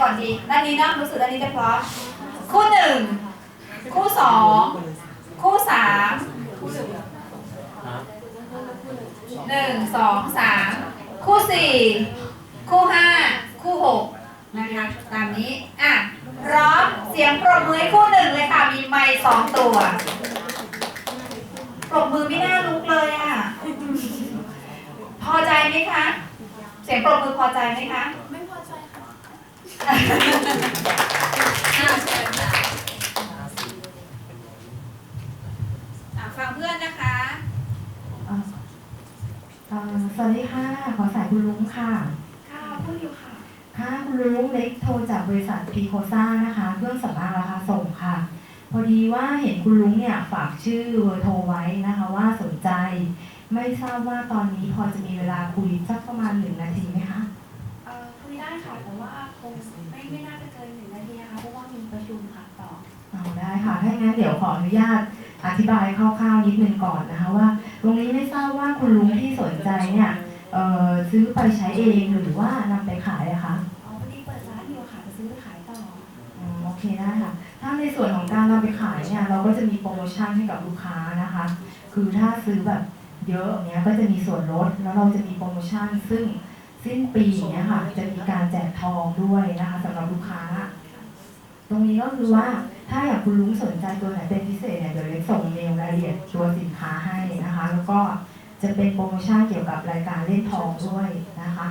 ก่อนดีด้านนี้นะรู้สึกด้านนี้จะเพราะคู่หนึ่งคู่สองคู่สามหนึ่งสองสามคู่สี่คู่ห้าคู่หกนะคะตามนี้อะพร้อมเสียงปรบมือคู่หนึ่งเลยค่ะ มีไมค์สองตัว ปรบมือไม่น่าลุกเลยอะ พอใจไหมคะ เสียงปรบมือพอใจไหมคะไม่พอใจค่ะ อ่าเชิญค่ะอะฟังเพื่อนนะคะเอ่อเอ่อสวัสดีค่ะ ขอสายคุณลุงค่ะ ค่ะพูดอยู่ค่ะ ค่ะคุณลุงเล็กโทรจากบริษัทพีโคซ่านะคะ เครื่องสำอางราคาส่งค่ะ พอดีว่าเห็นคุณลุงเนี่ยฝากชื่อเบอร์โทรไว้นะคะ ว่าสนใจ ไม่ทราบว่าตอนนี้พอจะมีเวลาคุยสัก ถ้าอย่างนั้นเดี๋ยวขออนุญาตอธิบายคร่าวๆนิดนึงก่อนนะคะว่าตรงนี้ไม่ทราบว่าคุณลุงที่สนใจเนี่ยเอ่อซื้อไปใช้เองหรือว่านำไปขายอะคะอ๋อพอดีเปิดร้านอยู่ค่ะจะซื้อไปขายต่ออืมโอเคได้ค่ะ ถ้าในส่วนของการนำไปขายเนี่ยเราก็จะมีโปรโมชั่นให้กับลูกค้านะคะ คือถ้าซื้อแบบเยอะอย่างเงี้ยก็จะมีส่วนลดแล้วเราจะมีโปรโมชั่นซึ่งสิ้นปีเนี้ยค่ะจะมีการแจกทองด้วยนะคะสำหรับลูกค้า ตรงนี้ก็คือว่าถ้าอยากคุณลุงสนใจตัวไหนเป็นพิเศษเนี่ยเดี๋ยวเล็กส่งเมลรายละเอียดตัวสินค้าให้นะคะ แล้วก็จะเป็นโปรโมชั่นเกี่ยวกับรายการเล่นทองด้วยนะคะ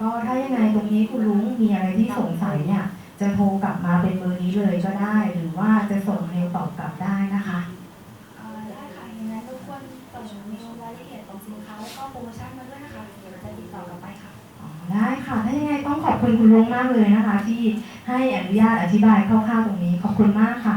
ก็ถ้ายังไงตรงนี้คุณลุงมีอะไรที่สงสัยเนี่ยจะโทรกลับมาเป็นเบอร์นี้เลยก็ได้ หรือว่าจะส่งเมลตอบกลับได้นะคะได้ค่ะยังไงรบกวนส่งเมลรายละเอียดของสินค้าแล้วก็โปรโมชั่นมาด้วยนะคะ ขอบคุณคุณลุงมากเลยนะคะ ที่ให้อนุญาตอธิบายคร่าวๆตรงนี้ขอบคุณมากค่ะ